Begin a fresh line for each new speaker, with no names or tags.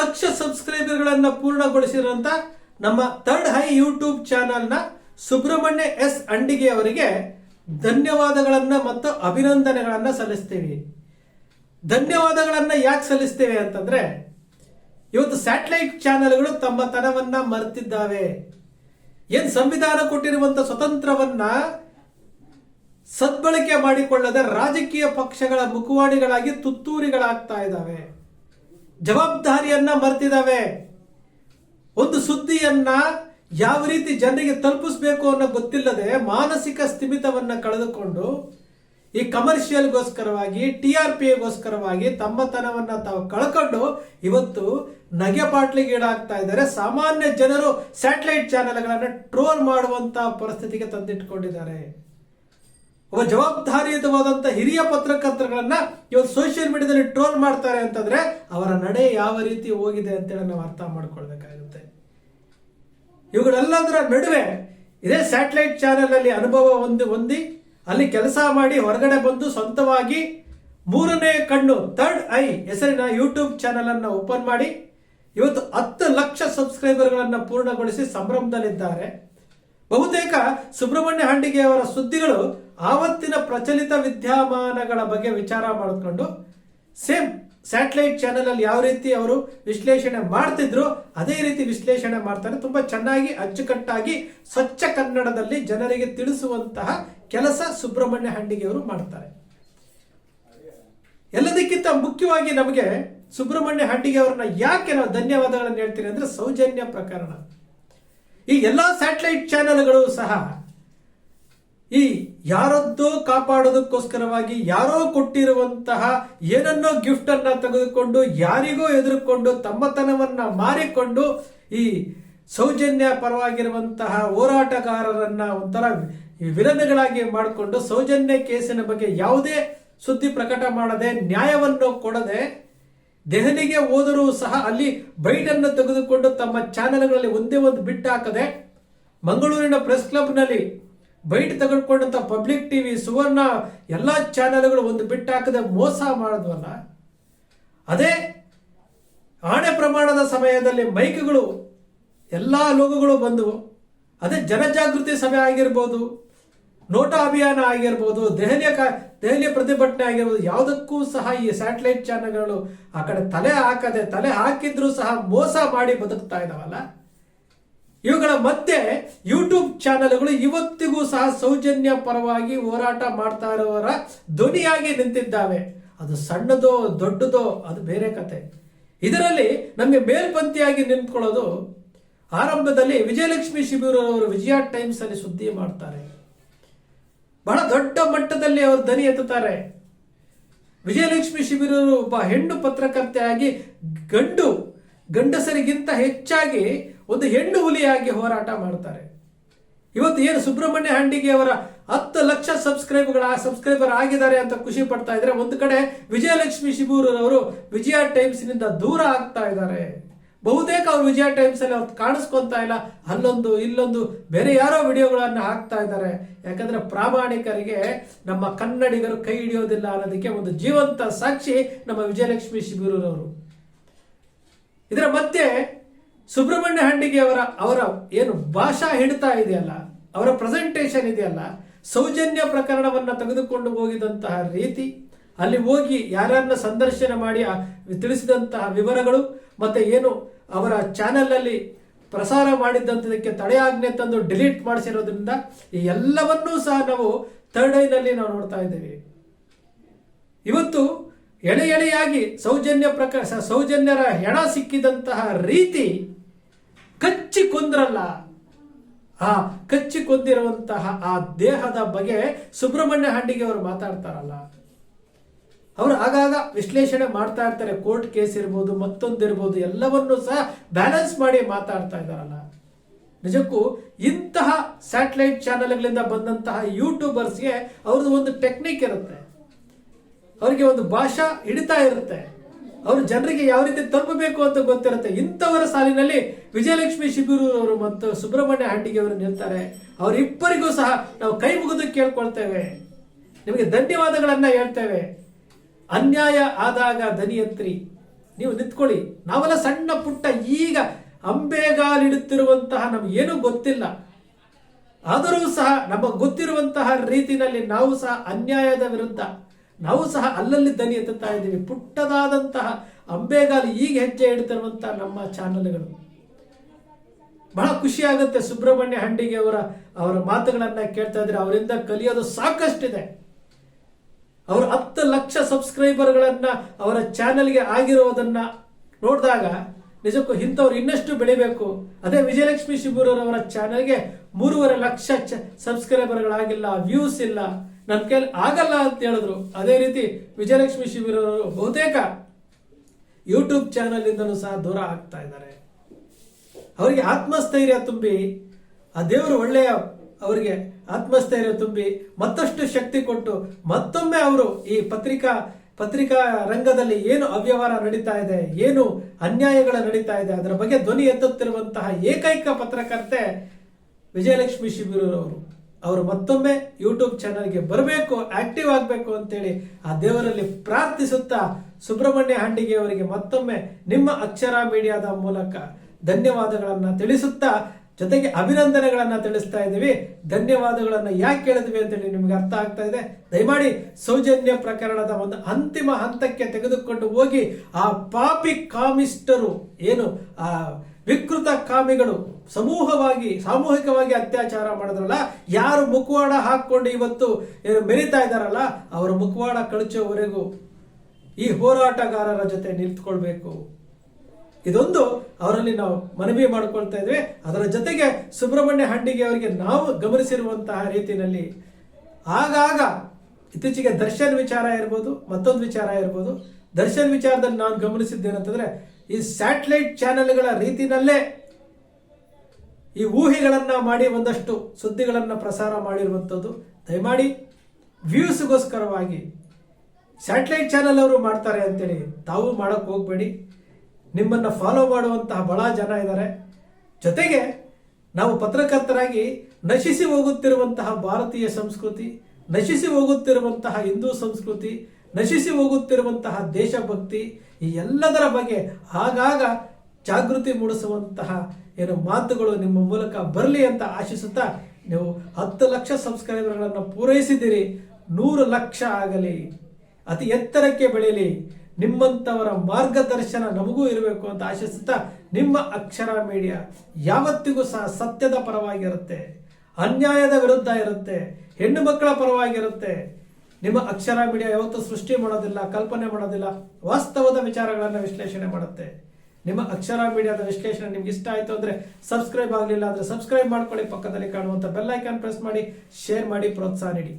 ಲಕ್ಷ ಸಬ್ಸ್ಕ್ರೈಬರ್ಗಳನ್ನು ಪೂರ್ಣಗೊಳಿಸಿರುವಂಥ ನಮ್ಮ third high YouTube ಚಾನಲ್ನ Subrahmanya S ಅಂಡಿಗೆ ಅವರಿಗೆ ಧನ್ಯವಾದಗಳನ್ನು ಮತ್ತು ಅಭಿನಂದನೆಗಳನ್ನು ಸಲ್ಲಿಸ್ತೀವಿ. ಧನ್ಯವಾದಗಳನ್ನು ಯಾಕೆ ಸಲ್ಲಿಸ್ತೇವೆ ಅಂತಂದ್ರೆ, ಇವತ್ತು ಸ್ಯಾಟಲೈಟ್ ಚಾನೆಲ್ಗಳು ತಮ್ಮ ತನವನ್ನ ಮರೆತಿದ್ದಾವೆ. ಏನು ಸಂವಿಧಾನ ಕೊಟ್ಟಿರುವಂತ ಸ್ವತಂತ್ರವನ್ನ ಸದ್ಬಳಕೆ ಮಾಡಿಕೊಳ್ಳದ ರಾಜಕೀಯ ಪಕ್ಷಗಳ ಮುಖವಾಡಿಗಳಾಗಿ ತುತ್ತೂರಿಗಳಾಗ್ತಾ ಇದ್ದಾವೆ. ಜವಾಬ್ದಾರಿಯನ್ನ ಮರೆತಿದ್ದಾವೆ. ಒಂದು ಸುದ್ದಿಯನ್ನ ಯಾವ ರೀತಿ ಜನರಿಗೆ ತಲುಪಿಸ್ಬೇಕು ಅನ್ನೋ ಗೊತ್ತಿಲ್ಲದೆ ಮಾನಸಿಕ ಸ್ಥಿಮಿತವನ್ನ ಕಳೆದುಕೊಂಡು ಈ ಕಮರ್ಷಿಯಲ್ಗೋಸ್ಕರವಾಗಿ, ಟಿ ಆರ್ ಪಿಗೋಸ್ಕರವಾಗಿ ತಮ್ಮತನವನ್ನ ತಾವು ಕಳ್ಕೊಂಡು ಇವತ್ತು ನಗೆ ಪಾಟ್ಲಿಗೀಡಾಗ್ತಾ ಇದ್ದಾರೆ. ಸಾಮಾನ್ಯ ಜನರು ಸ್ಯಾಟಲೈಟ್ ಚಾನೆಲ್ಗಳನ್ನು ಟ್ರೋಲ್ ಮಾಡುವಂತ ಪರಿಸ್ಥಿತಿಗೆ ತಂದಿಟ್ಕೊಂಡಿದ್ದಾರೆ. ಒಬ್ಬ ಜವಾಬ್ದಾರಿಯುತವಾದಂತ ಹಿರಿಯ ಪತ್ರಕರ್ತರುಗಳನ್ನ ಇವತ್ತು ಸೋಷಿಯಲ್ ಮೀಡಿಯಾದಲ್ಲಿ ಟ್ರೋಲ್ ಮಾಡ್ತಾರೆ ಅಂತಂದ್ರೆ ಅವರ ನಡೆ ಯಾವ ರೀತಿ ಹೋಗಿದೆ ಅಂತೇಳಿ ನಾವು ಅರ್ಥ ಮಾಡ್ಕೊಳ್ಬೇಕಾಗುತ್ತೆ. ಇವುಗಳೆಲ್ಲದರ ನಡುವೆ ಇದೇ ಸ್ಯಾಟಲೈಟ್ ಚಾನೆಲ್ ಅಲ್ಲಿ ಅನುಭವ ಒಂದು ಹೊಂದಿ ಅಲ್ಲಿ ಕೆಲಸ ಮಾಡಿ ಹೊರಗಡೆ ಬಂದು ಸ್ವಂತವಾಗಿ ಮೂರನೇ ಕಣ್ಣು ಥರ್ಡ್ ಐ ಹೆಸರಿನ ಯೂಟ್ಯೂಬ್ ಚಾನೆಲ್ ಅನ್ನು ಓಪನ್ ಮಾಡಿ ಇವತ್ತು ಹತ್ತು ಲಕ್ಷ ಸಬ್ಸ್ಕ್ರೈಬರ್ಗಳನ್ನು ಪೂರ್ಣಗೊಳಿಸಿ ಸಂಭ್ರಮದಲ್ಲಿದ್ದಾರೆ. ಬಹುತೇಕ ಸುಬ್ರಹ್ಮಣ್ಯ ಹಂಡಿಗೆ ಅವರ ಸುದ್ದಿಗಳು ಆವತ್ತಿನ ಪ್ರಚಲಿತ ವಿದ್ಯಮಾನಗಳ ಬಗ್ಗೆ ವಿಚಾರ ಮಾಡಿಕೊಂಡು ಸೇಮ್ ಸ್ಯಾಟಲೈಟ್ ಚಾನೆಲ್ ಅಲ್ಲಿ ಯಾವ ರೀತಿ ಅವರು ವಿಶ್ಲೇಷಣೆ ಮಾಡ್ತಿದ್ರು, ಅದೇ ರೀತಿ ವಿಶ್ಲೇಷಣೆ ಮಾಡ್ತಾರೆ. ತುಂಬಾ ಚೆನ್ನಾಗಿ, ಅಚ್ಚುಕಟ್ಟಾಗಿ ಸ್ವಚ್ಛ ಕನ್ನಡದಲ್ಲಿ ಜನರಿಗೆ ತಿಳಿಸುವಂತಹ ಕೆಲಸ ಸುಬ್ರಹ್ಮಣ್ಯ ಹಂಡಿಗೆ ಅವರು ಮಾಡ್ತಾರೆ. ಎಲ್ಲದಕ್ಕಿಂತ ಮುಖ್ಯವಾಗಿ ನಮಗೆ ಸುಬ್ರಹ್ಮಣ್ಯ ಹಂಡಿಗೆ ಅವ್ರನ್ನ ಯಾಕೆ ನಾವು ಧನ್ಯವಾದಗಳನ್ನು ಹೇಳ್ತೀನಿ ಅಂದ್ರೆ ಸೌಜನ್ಯ ಪ್ರಕರಣ. ಈ ಎಲ್ಲಾ ಸ್ಯಾಟಲೈಟ್ ಚಾನೆಲ್ಗಳು ಸಹ ಈ ಯಾರದ್ದೋ ಕಾಪಾಡೋದಕ್ಕೋಸ್ಕರವಾಗಿ ಯಾರೋ ಕೊಟ್ಟಿರುವಂತಹ ಏನನ್ನೋ ಗಿಫ್ಟ್ ಅನ್ನ ತೆಗೆದುಕೊಂಡು ಯಾರಿಗೋ ಎದುರುಕೊಂಡು ತಮ್ಮತನವನ್ನ ಮಾರಿಕೊಂಡು ಈ ಸೌಜನ್ಯ ಪರವಾಗಿರುವಂತಹ ಹೋರಾಟಗಾರರನ್ನ ಒಂಥರ ವಿಲನ್ಗಳಾಗಿ ಮಾಡಿಕೊಂಡು ಸೌಜನ್ಯ ಕೇಸಿನ ಬಗ್ಗೆ ಯಾವುದೇ ಸುದ್ದಿ ಪ್ರಕಟ ಮಾಡದೆ, ನ್ಯಾಯವನ್ನು ಕೊಡದೆ, ದೆಹಲಿಗೆ ಹೋದರೂ ಸಹ ಅಲ್ಲಿ ಬೈಟನ್ನು ತೆಗೆದುಕೊಂಡು ತಮ್ಮ ಚಾನೆಲ್ಗಳಲ್ಲಿ ಒಂದೇ ಒಂದು ಬಿಟ್ಟು ಹಾಕದೆ, ಮಂಗಳೂರಿನ ಪ್ರೆಸ್ ಕ್ಲಬ್ನಲ್ಲಿ ಬೈಟ್ ತೆಗೆದುಕೊಂಡಂತ ಪಬ್ಲಿಕ್ ಟಿವಿ, ಸುವರ್ಣ ಎಲ್ಲ ಚಾನೆಲ್ಗಳು ಒಂದು ಬಿಟ್ಟು ಹಾಕದೆ ಮೋಸ ಮಾಡಿದ್ವಲ್ಲ? ಅದೇ ಆಣೆ ಪ್ರಮಾಣದ ಸಮಯದಲ್ಲಿ ಮೈಕ್ಗಳು ಎಲ್ಲ ಲೋಗಗಳು ಬಂದವು. ಅದೇ ಜನಜಾಗೃತಿ ಸಭೆ ಆಗಿರ್ಬೋದು, ನೋಟಾ ಅಭಿಯಾನ ಆಗಿರ್ಬೋದು, ದೆಹಲಿಯ ಕ, ದೆಹಲಿಯ ಪ್ರತಿಭಟನೆ ಆಗಿರ್ಬೋದು, ಯಾವುದಕ್ಕೂ ಸಹ ಈ ಸ್ಯಾಟಲೈಟ್ ಚಾನೆಲ್ಗಳು ಆ ಕಡೆ ತಲೆ ಹಾಕದೆ, ತಲೆ ಹಾಕಿದ್ರು ಸಹ ಮೋಸ ಮಾಡಿ ಬದುಕ್ತಾ ಇದಾವಲ್ಲ? ಇವುಗಳ ಮಧ್ಯೆ ಯೂಟ್ಯೂಬ್ ಚಾನೆಲ್ಗಳು ಇವತ್ತಿಗೂ ಸಹ ಸೌಜನ್ಯ ಪರವಾಗಿ ಹೋರಾಟ ಮಾಡ್ತಾ ಇರುವವರ ಧ್ವನಿಯಾಗಿ ನಿಂತಿದ್ದಾವೆ. ಅದು ಸಣ್ಣದೋ ದೊಡ್ಡದೋ ಅದು ಬೇರೆ ಕತೆ. ಇದರಲ್ಲಿ ನಮಗೆ ಮೇಲ್ಪಂತಿಯಾಗಿ ನಿಂತ್ಕೊಳ್ಳೋದು ಆರಂಭದಲ್ಲಿ ವಿಜಯಲಕ್ಷ್ಮಿ ಶಿಬಿರ ಅವರು ವಿಜಯ ಟೈಮ್ಸ್ ಅಲ್ಲಿ ಸುದ್ದಿ ಮಾಡ್ತಾರೆ. ಬಹಳ ದೊಡ್ಡ ಮಟ್ಟದಲ್ಲಿ ಅವರು ಧ್ವನಿ ಎತ್ತುತ್ತಾರೆ. ವಿಜಯಲಕ್ಷ್ಮಿ ಶಿಬಿರರು ಒಬ್ಬ ಹೆಣ್ಣು ಪತ್ರಕರ್ತೆಯಾಗಿ ಗಂಡು ಗಂಡಸರಿಗಿಂತ ಹೆಚ್ಚಾಗಿ ಒಂದು ಹೆಣ್ಣು ಹುಲಿಯಾಗಿ ಹೋರಾಟ ಮಾಡ್ತಾರೆ. ಇವತ್ತು ಏನು ಸುಬ್ರಹ್ಮಣ್ಯ ಹಂಡಿಗೆ ಅವರ ಹತ್ತು ಲಕ್ಷ ಸಬ್ಸ್ಕ್ರೈಬ್ಗಳ ಸಬ್ಸ್ಕ್ರೈಬರ್ ಆಗಿದ್ದಾರೆ ಅಂತ ಖುಷಿ ಪಡ್ತಾ ಇದ್ರೆ ಒಂದು ಕಡೆ ವಿಜಯಲಕ್ಷ್ಮಿ ಶಿಬೂರವರು ವಿಜಯ ಟೈಮ್ಸ್ನಿಂದ ದೂರ ಆಗ್ತಾ ಇದ್ದಾರೆ. ಬಹುತೇಕ ಅವ್ರು ವಿಜಯ ಟೈಮ್ಸ್ ಅಲ್ಲಿ ಅವ್ರು ಕಾಣಿಸ್ಕೊಂತಾ ಇಲ್ಲ. ಅಲ್ಲೊಂದು, ಇಲ್ಲೊಂದು, ಬೇರೆ ಯಾರೋ ವಿಡಿಯೋಗಳನ್ನು ಹಾಕ್ತಾ ಇದ್ದಾರೆ. ಯಾಕಂದ್ರೆ ಪ್ರಾಮಾಣಿಕರಿಗೆ ನಮ್ಮ ಕನ್ನಡಿಗರು ಕೈ ಹಿಡಿಯೋದಿಲ್ಲ ಅನ್ನೋದಕ್ಕೆ ಒಂದು ಜೀವಂತ ಸಾಕ್ಷಿ ನಮ್ಮ ವಿಜಯಲಕ್ಷ್ಮಿ ಶಿಬಿರೂರವರು. ಇದರ ಮಧ್ಯೆ ಸುಬ್ರಹ್ಮಣ್ಯ ಹಂಡಿಗೆ ಅವರ ಅವರ ಏನು ಭಾಷಾ ಹಿಡಿತಾ ಇದೆಯಲ್ಲ, ಅವರ ಪ್ರೆಸೆಂಟೇಷನ್ ಇದೆಯಲ್ಲ, ಸೌಜನ್ಯ ಪ್ರಕರಣವನ್ನು ತೆಗೆದುಕೊಂಡು ಹೋಗಿದಂತಹ ರೀತಿ, ಅಲ್ಲಿ ಹೋಗಿ ಯಾರನ್ನ ಸಂದರ್ಶನ ಮಾಡಿ ತಿಳಿಸಿದಂತಹ ವಿವರಗಳು, ಮತ್ತೆ ಏನು ಅವರ ಚಾನೆಲ್ನಲ್ಲಿ ಪ್ರಸಾರ ಮಾಡಿದ್ದಂಥದಕ್ಕೆ ತಡೆಯಾಜ್ಞೆ ತಂದು ಡಿಲೀಟ್ ಮಾಡಿಸಿರೋದ್ರಿಂದ ಈ ಎಲ್ಲವನ್ನೂ ಸಹ ನಾವು ಥರ್ಡ್ ಐನಲ್ಲಿ ನಾವು ನೋಡ್ತಾ ಇದ್ದೇವೆ. ಇವತ್ತು ಎಳೆ ಎಳೆಯಾಗಿ ಸೌಜನ್ಯ ಪ್ರಕಾರ ಸೌಜನ್ಯರ ಹೆಣ ಸಿಕ್ಕಿದಂತಹ ರೀತಿ ಕಚ್ಚಿ ಕೊಂದ್ರಲ್ಲ. ಆ, ಕಚ್ಚಿ ಕೊಂದಿರುವಂತಹ ಆ ದೇಹದ ಬಗ್ಗೆ ಸುಬ್ರಹ್ಮಣ್ಯ ಹಂಡಿಗೆ ಅವರು ಮಾತಾಡ್ತಾರಲ್ಲ. ಅವರು ಆಗಾಗ ವಿಶ್ಲೇಷಣೆ ಮಾಡ್ತಾ ಇರ್ತಾರೆ, ಕೋರ್ಟ್ ಕೇಸ್ ಇರ್ಬೋದು ಮತ್ತೊಂದಿರ್ಬೋದು ಎಲ್ಲವನ್ನೂ ಸಹ ಬ್ಯಾಲೆನ್ಸ್ ಮಾಡಿ ಮಾತಾಡ್ತಾ ಇದ್ದಾರಲ್ಲ. ನಿಜಕ್ಕೂ ಇಂತಹ ಸ್ಯಾಟಲೈಟ್ ಚಾನೆಲ್ಗಳಿಂದ ಬಂದಂತಹ ಯೂಟ್ಯೂಬರ್ಸ್ಗೆ ಅವ್ರದ್ದು ಒಂದು ಟೆಕ್ನಿಕ್ ಇರುತ್ತೆ. ಅವರಿಗೆ ಒಂದು ಭಾಷಾ ಹಿಡಿತಾ ಇರುತ್ತೆ. ಅವರು ಜನರಿಗೆ ಯಾವ ರೀತಿ ತಲುಪಬೇಕು ಅಂತ ಗೊತ್ತಿರುತ್ತೆ. ಇಂಥವರ ಸಾಲಿನಲ್ಲಿ ವಿಜಯಲಕ್ಷ್ಮಿ ಶಿಬಿರೂರವರು ಮತ್ತು ಸುಬ್ರಹ್ಮಣ್ಯ ಹಂಡಿಗೆ ಅವರು ನಿಲ್ತಾರೆ. ಅವರಿಬ್ಬರಿಗೂ ಸಹ ನಾವು ಕೈ ಮುಗಿದು ಕೇಳ್ಕೊಳ್ತೇವೆ. ನಿಮಗೆ ಧನ್ಯವಾದಗಳನ್ನ ಹೇಳ್ತೇವೆ. ಅನ್ಯಾಯ ಆದಾಗ ದನಿಯತ್ರಿ. ನೀವು ನಿಂತ್ಕೊಳ್ಳಿ. ನಾವೆಲ್ಲ ಸಣ್ಣ ಪುಟ್ಟ ಈಗ ಅಂಬೆಗಾಲಿಡುತ್ತಿರುವಂತಹ ನಮಗೇನೂ ಗೊತ್ತಿಲ್ಲ. ಆದರೂ ಸಹ ನಮಗೆ ಗೊತ್ತಿರುವಂತಹ ರೀತಿಯಲ್ಲಿ ನಾವು ಸಹ ಅನ್ಯಾಯದ ವಿರುದ್ಧ ನಾವು ಸಹ ಅಲ್ಲಲ್ಲಿ ದನಿ ಎತ್ತುತ್ತಾ ಇದ್ದೀವಿ. ಪುಟ್ಟದಾದಂತಹ ಅಂಬೆಗಾಲು ಈಗ ಹೆಜ್ಜೆ ಇಡ್ತಿರುವಂತಹ ನಮ್ಮ ಚಾನಲ್ಗಳು. ಬಹಳ ಖುಷಿ ಆಗುತ್ತೆ ಸುಬ್ರಹ್ಮಣ್ಯ ಹಂಡಿಗೆ ಅವರ ಅವರ ಮಾತುಗಳನ್ನ ಕೇಳ್ತಾ ಇದ್ರೆ ಅವರಿಂದ ಕಲಿಯೋದು ಸಾಕಷ್ಟಿದೆ. ಅವರು ಹತ್ತು ಲಕ್ಷ ಸಬ್ಸ್ಕ್ರೈಬರ್ಗಳನ್ನ ಅವರ ಚಾನಲ್ಗೆ ಆಗಿರೋದನ್ನ ನೋಡಿದಾಗ ನಿಜಕ್ಕೂ ಇಂಥವ್ರು ಇನ್ನಷ್ಟು ಬೆಳಿಬೇಕು. ಅದೇ ವಿಜಯಲಕ್ಷ್ಮಿ ಶಿಬೂರವರ ಚಾನೆಲ್ಗೆ ಮೂರುವರೆ ಲಕ್ಷ ಸಬ್ಸ್ಕ್ರೈಬರ್ಗಳಾಗಿಲ್ಲ ವ್ಯೂಸ್ ಇಲ್ಲ. ನನ್ನ ಕೈಲಿ ಆಗಲ್ಲ ಅಂತ ಹೇಳಿದ್ರು. ಅದೇ ರೀತಿ ವಿಜಯಲಕ್ಷ್ಮಿ ಶಿಬಿರವರು ಬಹುತೇಕ ಯೂಟ್ಯೂಬ್ ಚಾನೆಲ್ ಸಹ ದೂರ ಆಗ್ತಾ ಇದ್ದಾರೆ. ಅವರಿಗೆ ಆತ್ಮಸ್ಥೈರ್ಯ ತುಂಬಿ, ಆ ದೇವರು ಒಳ್ಳೆಯ ಅವರಿಗೆ ಆತ್ಮಸ್ಥೈರ್ಯ ತುಂಬಿ ಮತ್ತಷ್ಟು ಶಕ್ತಿ ಕೊಟ್ಟು ಮತ್ತೊಮ್ಮೆ ಅವರು ಈ ಪತ್ರಿಕಾ ಪತ್ರಿಕಾ ರಂಗದಲ್ಲಿ ಏನು ಅವ್ಯವಹಾರ ನಡೀತಾ ಇದೆ, ಏನು ಅನ್ಯಾಯಗಳು ನಡೀತಾ ಇದೆ, ಅದರ ಬಗ್ಗೆ ಧ್ವನಿ ಎತ್ತುತ್ತಿರುವಂತಹ ಏಕೈಕ ಪತ್ರಕರ್ತೆ ವಿಜಯಲಕ್ಷ್ಮಿ ಶಿಬಿರವರು ಅವರು ಮತ್ತೊಮ್ಮೆ ಯೂಟ್ಯೂಬ್ ಚಾನಲ್ಗೆ ಬರಬೇಕು, ಆಕ್ಟಿವ್ ಆಗಬೇಕು ಅಂತೇಳಿ ಆ ದೇವರಲ್ಲಿ ಪ್ರಾರ್ಥಿಸುತ್ತಾ ಸುಬ್ರಹ್ಮಣ್ಯ ಹಂಡಿಗೆ ಅವರಿಗೆ ಮತ್ತೊಮ್ಮೆ ನಿಮ್ಮ ಅಕ್ಷರ ಮೀಡಿಯಾದ ಮೂಲಕ ಧನ್ಯವಾದಗಳನ್ನು ತಿಳಿಸುತ್ತಾ ಜೊತೆಗೆ ಅಭಿನಂದನೆಗಳನ್ನು ತಿಳಿಸ್ತಾ ಇದ್ದೀವಿ. ಧನ್ಯವಾದಗಳನ್ನು ಯಾಕೆ ಕೇಳಿದ್ವಿ ಅಂತೇಳಿ ನಿಮಗೆ ಅರ್ಥ ಆಗ್ತಾ ಇದೆ. ದಯಮಾಡಿ ಸೌಜನ್ಯ ಪ್ರಕರಣದ ಒಂದು ಅಂತಿಮ ಹಂತಕ್ಕೆ ತೆಗೆದುಕೊಂಡು ಹೋಗಿ, ಆ ಪಾಪಿ ಕಾಮಿಸ್ಟರು ಏನು, ಆ ವಿಕೃತ ಕಾಮಿಗಳು ಸಮೂಹವಾಗಿ, ಸಾಮೂಹಿಕವಾಗಿ ಅತ್ಯಾಚಾರ ಮಾಡಿದ್ರಲ್ಲ, ಯಾರು ಮುಖವಾಡ ಹಾಕೊಂಡು ಇವತ್ತು ಏನು ಮೆರಿತಾ ಇದ್ದಾರಲ್ಲ, ಅವರ ಮುಖವಾಡ ಕಳಚೋವರೆಗೂ ಈ ಹೋರಾಟಗಾರರ ಜೊತೆ ನಿಂತ್ಕೊಳ್ಬೇಕು. ಇದೊಂದು ಅವರಲ್ಲಿ ನಾವು ಮನವಿ ಮಾಡಿಕೊಳ್ತಾ ಇದ್ವಿ. ಅದರ ಜೊತೆಗೆ ಸುಬ್ರಹ್ಮಣ್ಯ ಹಂಡಿಗೆ ಅವರಿಗೆ ನಾವು ಗಮನಿಸಿರುವಂತಹ ರೀತಿಯಲ್ಲಿ ಆಗಾಗ ಇತ್ತೀಚೆಗೆ ದರ್ಶನ್ ವಿಚಾರ ಇರ್ಬೋದು, ಮತ್ತೊಂದು ವಿಚಾರ ಇರ್ಬೋದು. ದರ್ಶನ್ ವಿಚಾರದಲ್ಲಿ ನಾನು ಗಮನಿಸಿದ್ದೇನಂತಂದ್ರೆ ಈ ಸ್ಯಾಟಲೈಟ್ ಚಾನೆಲ್ಗಳ ರೀತಿಯಲ್ಲೇ ಈ ಊಹೆಗಳನ್ನ ಮಾಡಿ ಒಂದಷ್ಟು ಸುದ್ದಿಗಳನ್ನು ಪ್ರಸಾರ ಮಾಡಿರುವಂಥದ್ದು. ದಯಮಾಡಿ ವ್ಯೂಸ್ಗೋಸ್ಕರವಾಗಿ ಸ್ಯಾಟಲೈಟ್ ಚಾನೆಲ್ ಅವರು ಮಾಡ್ತಾರೆ ಅಂತೇಳಿ ತಾವು ಮಾಡಕ್ ಹೋಗ್ಬೇಡಿ. ನಿಮ್ಮನ್ನ ಫಾಲೋ ಮಾಡುವಂತಹ ಬಹಳ ಜನ ಇದ್ದಾರೆ ಜೊತೆಗೆ ನಾವು ಪತ್ರಕರ್ತರಾಗಿ ನಶಿಸಿ ಹೋಗುತ್ತಿರುವಂತಹ ಭಾರತೀಯ ಸಂಸ್ಕೃತಿ, ನಶಿಸಿ ಹೋಗುತ್ತಿರುವಂತಹ ಹಿಂದೂ ಸಂಸ್ಕೃತಿ, ನಶಿಸಿ ಹೋಗುತ್ತಿರುವಂತಹ ದೇಶಭಕ್ತಿ, ಈ ಎಲ್ಲದರ ಬಗ್ಗೆ ಆಗಾಗ ಜಾಗೃತಿ ಮೂಡಿಸುವಂತಹ ಏನು ಮಾತುಗಳು ನಿಮ್ಮ ಮೂಲಕ ಬರಲಿ ಅಂತ ಆಶಿಸುತ್ತಾ ನೀವು ಹತ್ತು ಲಕ್ಷ ಸಬ್ಸ್ಕ್ರೈಬರ್ಗಳನ್ನು ಪೂರೈಸಿದ್ದೀರಿ. ನೂರು ಲಕ್ಷ ಆಗಲಿ. ಅತಿ ಎತ್ತರಕ್ಕೆ ಬೆಳೆಯಲಿ. ನಿಮ್ಮಂಥವರ ಮಾರ್ಗದರ್ಶನ ನಮಗೂ ಇರಬೇಕು ಅಂತ ಆಶಿಸುತ್ತಾ ನಿಮ್ಮ ಅಕ್ಷರ ಮೀಡಿಯಾ ಯಾವತ್ತಿಗೂ ಸಹ ಸತ್ಯದ ಪರವಾಗಿರುತ್ತೆ, ಅನ್ಯಾಯದ ವಿರುದ್ಧ ಇರುತ್ತೆ, ಹೆಣ್ಣು ಮಕ್ಕಳ ಪರವಾಗಿರುತ್ತೆ. ನಿಮ್ಮ ಅಕ್ಷರ ಮೀಡಿಯಾ ಯಾವತ್ತೂ ಸೃಷ್ಟಿ ಮಾಡೋದಿಲ್ಲ, ಕಲ್ಪನೆ ಮಾಡೋದಿಲ್ಲ, ವಾಸ್ತವದ ವಿಚಾರಗಳನ್ನು ವಿಶ್ಲೇಷಣೆ ಮಾಡುತ್ತೆ. ನಿಮ್ಮ ಅಕ್ಷರ ಮೀಡಿಯಾದ ವಿಶ್ಲೇಷಣೆ ನಿಮ್ಗೆ ಇಷ್ಟ ಆಯ್ತು ಅಂದ್ರೆ ಸಬ್ಸ್ಕ್ರೈಬ್ ಆಗಲಿಲ್ಲ ಅಂದ್ರೆ ಸಬ್ಸ್ಕ್ರೈಬ್ ಮಾಡ್ಕೊಳ್ಳಿ ಪಕ್ಕದಲ್ಲಿ ಕಾಣುವಂತ ಬೆಲ್ ಐಕಾನ್ ಪ್ರೆಸ್ ಮಾಡಿ ಶೇರ್ ಮಾಡಿ, ಪ್ರೋತ್ಸಾಹ ನೀಡಿ.